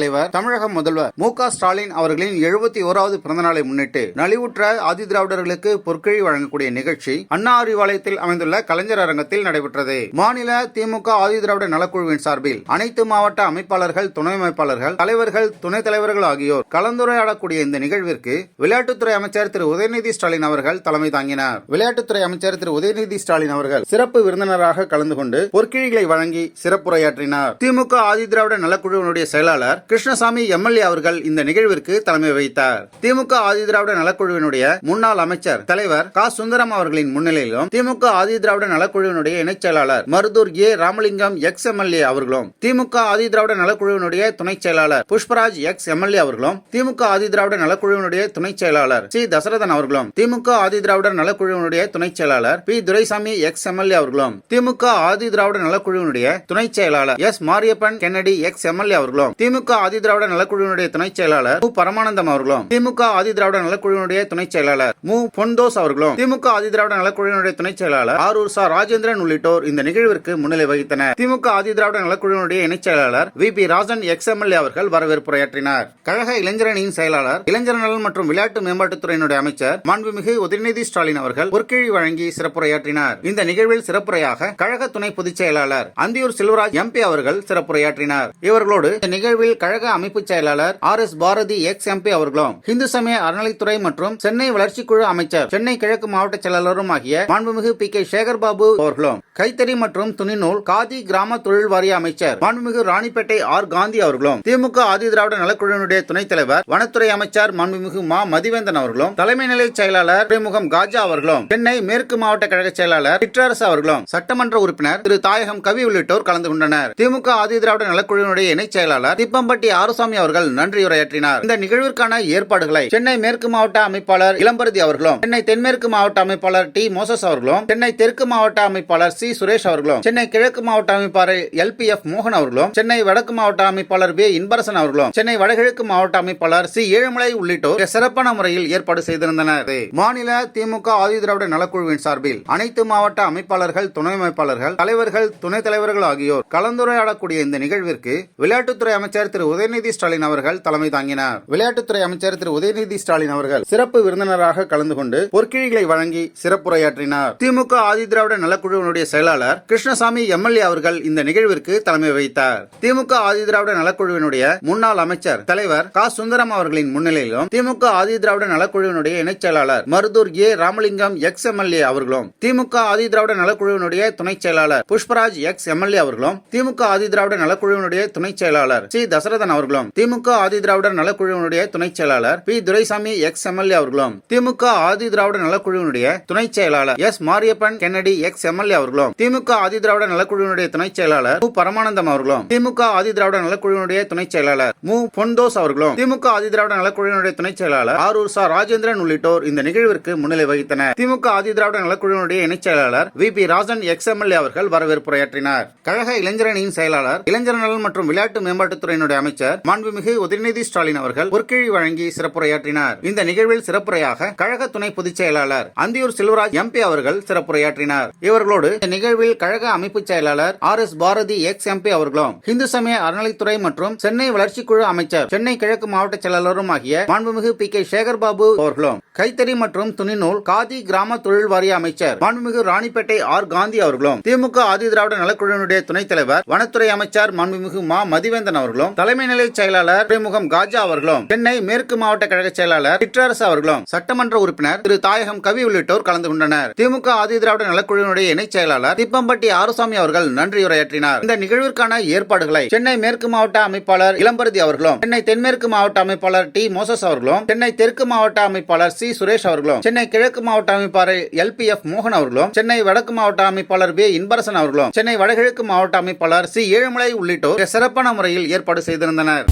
தலைவர் தமிழக முதல்வர் மு க ஸ்டாலின் அவர்களின் எழுபத்தி ஓராவது பிறந்தநாளை முன்னிட்டு நலிவுற்ற ஆதி திராவிடர்களுக்கு பொற்கிழி வழங்கக்கூடிய நிகழ்ச்சி அண்ணா அறிவாலயத்தில் அமைந்துள்ள கலைஞர் அரங்கத்தில் நடைபெற்றது. மாநில திமுக ஆதி திராவிட நலக்குழுவின் சார்பில் அனைத்து மாவட்ட அமைப்பாளர்கள் துணை அமைப்பாளர்கள் தலைவர்கள் துணைத் தலைவர்கள் ஆகியோர் கலந்துரையாடக்கூடிய இந்த நிகழ்விற்கு விளையாட்டுத்துறை அமைச்சர் திரு உதயநிதி ஸ்டாலின் அவர்கள் தலைமை தாங்கினார். விளையாட்டுத்துறை அமைச்சர் திரு உதயநிதி ஸ்டாலின் அவர்கள் சிறப்பு விருந்தினராக கலந்து கொண்டு பொற்கிழிகளை வழங்கி சிறப்புரையாற்றினார். திமுக ஆதி திராவிட நலக்குழுவினுடைய செயலாளர் கிருஷ்ணசாமி எம்எல்ஏ அவர்கள் இந்த நிகழ்விற்கு தலைமை வைத்தார் திமுக ஆதி திராவிட நலக்குழுவினுடைய முன்னாள் அமைச்சர் தலைவர் கா. சுந்தரம் அவர்களின் முன்னிலையிலும் திமுக ஆதி திராவிட நலக்குழுவினுடைய இணைச் செயலாளர் Maruthur A. Ramalingam ex MLA அவர்களும் திமுக ஆதி திராவிட நலக்குழுவினுடைய துணைச் செயலாளர் புஷ்பராஜ் எக்ஸ் எம்எல்ஏ அவர்களும் திமுக ஆதி திராவிட நலக்குழுவினுடைய துணைச் செயலாளர் சி. தசரதன் அவர்களும் திமுக ஆதி திராவிட நலக்குழுவினுடைய துணைச் செயலாளர் பி. துரைசாமி எக்ஸ் எம்எல்ஏ அவர்களும் திமுக ஆதி திராவிட நலக்குழுவினுடைய துணைச் செயலாளர் S. Mariappan Kennedy ex MLA அவர்களும் திமுக ஆதி திராவிட நலக்குழுவினுடைய துணைச் செயலாளர் மு. பரமானந்தம் அவர்களும் திமுக ஆதி திராவிட நலக்குழுவினுடைய துணைச் செயலாளர் மு. பொன்தோஸ் அவர்களும் திமுக ஆதி திராவிட நலக்குழுவினுடைய துணைச் செயலாளர் ஆரூர் சா. ராஜேந்திரன் உள்ளிட்டோர் இந்த நிகழ்விற்கு முன்னிலை வகித்தனர். திமுக ஆதி திராவிட நலக்குழுவினுடைய இணைச் செயலாளர் V. P. Rajan ex MLA அவர்கள் வரவேற்புரையாற்றினார். கழக இளைஞரணியின் செயலாளர் இளைஞர் நலன் மற்றும் விளையாட்டு மேம்பாட்டுத்துறையினுடைய அமைச்சர் மாண்புமிகு உதயநிதி ஸ்டாலின் அவர்கள் பொற்கிழி வழங்கி சிறப்புரையாற்றினார். இந்த நிகழ்வில் சிறப்புரையாக கழக துணை பொதுச் செயலாளர் அந்தியூர் செல்வராஜ் எம்பி அவர்கள் சிறப்புரையாற்றினார். இவர்களோடு இந்த நிகழ்வில் கழக அமைப்பு செயலாளர் R S Bharathi ex MP அவர்களும் இந்து சமய அறநிலைத்துறை மற்றும் சென்னை வளர்ச்சிக்குழு அமைச்சர் சென்னை கிழக்கு மாவட்ட செயலாளரும் ஆகிய மாண்புமிகு பி கே சேகர் பாபு அவர்களும். கைத்தறி மற்றும் துணிநூல் காதி கிராம தொழில் வாரிய அமைச்சர் மாண்புமிகு ராணிப்பேட்டை ஆர் காந்தி அவர்களும் திமுக ஆதி திராவிட நலக்குழுவினுடைய துணைத் தலைவர் வனத்துறை அமைச்சர் மாண்புமிகு மா. மதிவேந்தன் அவர்களும் தலைமை நிலை செயலாளர் துறைமுகம் காஜா அவர்களும் சென்னை மேற்கு மாவட்ட கழக செயலாளர் சிற்றரசு அவர்களும் சட்டமன்ற உறுப்பினர் திரு. தாயகம் கவி உள்ளிட்டோர் கலந்து கொண்டனர். திமுக ஆதி திராவிட நலக்குழுவினுடைய இணைச் செயலாளர் திப்பம்பட்டி ஆறுசாமி அவர்கள் நன்றியுரையாற்றினார் இந்த நிகழ்விற்கான ஏற்பாடுகளை சென்னை மேற்கு மாவட்ட அமைப்பாளர் இளம்பருதி அவர்களும் சென்னை தென்மேற்கு மாவட்ட அமைப்பாளர் டி. மோசஸ் அவர்களும் சென்னை தெற்கு மாவட்ட அமைப்பாளர் சி. சுரேஷ் அவர்களும் சென்னை கிழக்கு மாவட்ட அமைப்பாளர் எல். பி. எஃப். மோகன் அவர்களும் சென்னை வடக்கு மாவட்ட அமைப்பாளர் வே. இன்பரசன் அவர்களும் சென்னை வடகிழக்கு மாவட்ட அமைப்பாளர் சி. ஏழுமலை உள்ளிட்டோர் சிறப்பான முறையில் ஏற்பாடு செய்திருந்தனர். மாநில திமுக ஆதி திராவிட நலக்குழுவின் சார்பில் அனைத்து மாவட்ட அமைப்பாளர்கள் துணை அமைப்பாளர்கள் தலைவர்கள் துணைத் தலைவர்கள் ஆகியோர் கலந்துரையாடக்கூடிய இந்த நிகழ்விற்கு விளையாட்டுத்துறை அமைச்சர் திரு. உதயநிதி ஸ்டாலின் அவர்கள் தலைமை தாங்கினார். விளையாட்டுத்துறை அமைச்சர் திரு. உதயநிதி ஸ்டாலின் அவர்கள் சிறப்பு விருந்தினராக கலந்து கொண்டு பொற்கிழிகளை வழங்கி சிறப்புரையாற்றினார். திமுக ஆதி திராவிட நலக்குழுவினுடைய செயலாளர் கிருஷ்ணசாமி எம்எல்ஏ அவர்கள் இந்த நிகழ்விற்கு தலைமை வகித்தார். திமுக ஆதி திராவிட நலக்குழுவினுடைய முன்னாள் அமைச்சர் தலைவர் கா. சுந்தரம் அவர்களின் முன்னிலையிலும் திமுக ஆதி திராவிட நலக்குழுவினுடைய இணைச் செயலாளர் Maruthur A. Ramalingam ex MLA அவர்களும் திமுக ஆதி திராவிட நலக்குழுவினுடைய துணைச் செயலாளர் புஷ்பராஜ் எக்ஸ் எம்எல்ஏ அவர்களும் திமுக ஆதி திராவிட நலக்குழுவினுடைய துணைச் செயலாளர் சி. தசரதன் அவர்களும் திமுக ஆதி திராவிட நலக்குழுவினுடைய துணைச் செயலாளர் பி. துரைசாமி எக்ஸ் எம்எல்ஏ அவர்களும் திமுக ஆதி திராவிட நலக்குழுவினுடைய துணைச் செயலாளர் S. Mariappan Kennedy ex MLA அவர்களும் அவர்களும். திமுக ஆதி திராவிட நலக்குழுவினுடைய துணைச் செயலாளர் மு. பரமானந்தம் அவர்களும். திமுக ஆதி திராவிட நலக்குழுவினுடைய துணைச் செயலாளர் மு. பொன்தோஸ் அவர்களும். திமுக ஆதி திராவிட நலக்குழுவினுடைய துணைச் செயலாளர் ஆரூர் சா. ராஜேந்திரன் உள்ளிட்டோர் இந்த நிகழ்விற்கு முன்னிலை வகித்தனர். திமுக ஆதி திராவிட நலக்குழுவினுடைய இணைச் செயலாளர் V. P. Rajan ex MLA அவர்கள் வரவேற்புரையாற்றினார். கழக இளைஞரணியின் செயலாளர் இளைஞர் நலன் மற்றும் விளையாட்டு மேம்பாட்டுத்துறையினுடைய அமைச்சர் மாண்புமிகு உதயநிதி ஸ்டாலின் அவர்கள் பொற்கிழி வழங்கி சிறப்புரையாற்றினார். இந்த நிகழ்வில் சிறப்புரையாக கழக துணை பொதுச் செயலாளர் அந்தியூர் செல்வராஜ் எம்பி அவர்கள் சிறப்புரையாற்றினார். இவர்களோடு நிகழ்வில் கழக அமைப்பு செயலாளர் R S Bharathi ex MP அவர்களும் இந்து சமய அறநிலைத்துறை மற்றும் சென்னை வளர்ச்சிக் குழு அமைச்சர் சென்னை கிழக்கு மாவட்ட செயலாளரும் ஆகிய மாண்புமிகு பி கே சேகர்பாபு அவர்களும் கைத்தறி மற்றும் துணிநூல் காதி கிராம தொழில் வாரிய அமைச்சர் மாண்புமிகு ராணிப்பேட்டை ஆர் காந்தி அவர்களும் திமுக ஆதி திராவிட நலக்குழுவினுடைய துணைத் தலைவர் வனத்துறை அமைச்சர் மாண்புமிகு மா மதிவேந்தன் அவர்களும் தலைமை நிலை செயலாளர் துறைமுகம் காஜா அவர்களும் சென்னை மேற்கு மாவட்ட கழக செயலாளர் சிற்றரசு அவர்களும் சட்டமன்ற உறுப்பினர் திரு தாயகம் கவி உள்ளிட்டோர் கலந்து கொண்டனர். திமுக ஆதி திராவிட நலக்குழுவினுடைய இணைச் செயலாளர் திப்பம்பட்டி ஆறுசாமி அவர்கள் நன்றியுரையாற்றினார். இந்த நிகழ்விற்கான ஏற்பாடுகளை சென்னை மேற்கு மாவட்ட அமைப்பாளர் இளம்பருதி அவர்களும் சென்னை தென்மேற்கு மாவட்ட அமைப்பாளர் டி. மோசஸ் அவர்களும் சென்னை தெற்கு மாவட்ட அமைப்பாளர் சி. சுரேஷ் அவர்களும் சென்னை கிழக்கு மாவட்ட அமைப்பாளர் எல். பி. எஃப். மோகன் அவர்களும் சென்னை வடக்கு மாவட்ட அமைப்பாளர் பி இன்பரசன் அவர்களும் சென்னை வடகிழக்கு மாவட்ட அமைப்பாளர் சி. ஏழுமலை உள்ளிட்டோர் சிறப்பான முறையில் ஏற்பாடு செய்திருந்தனர்.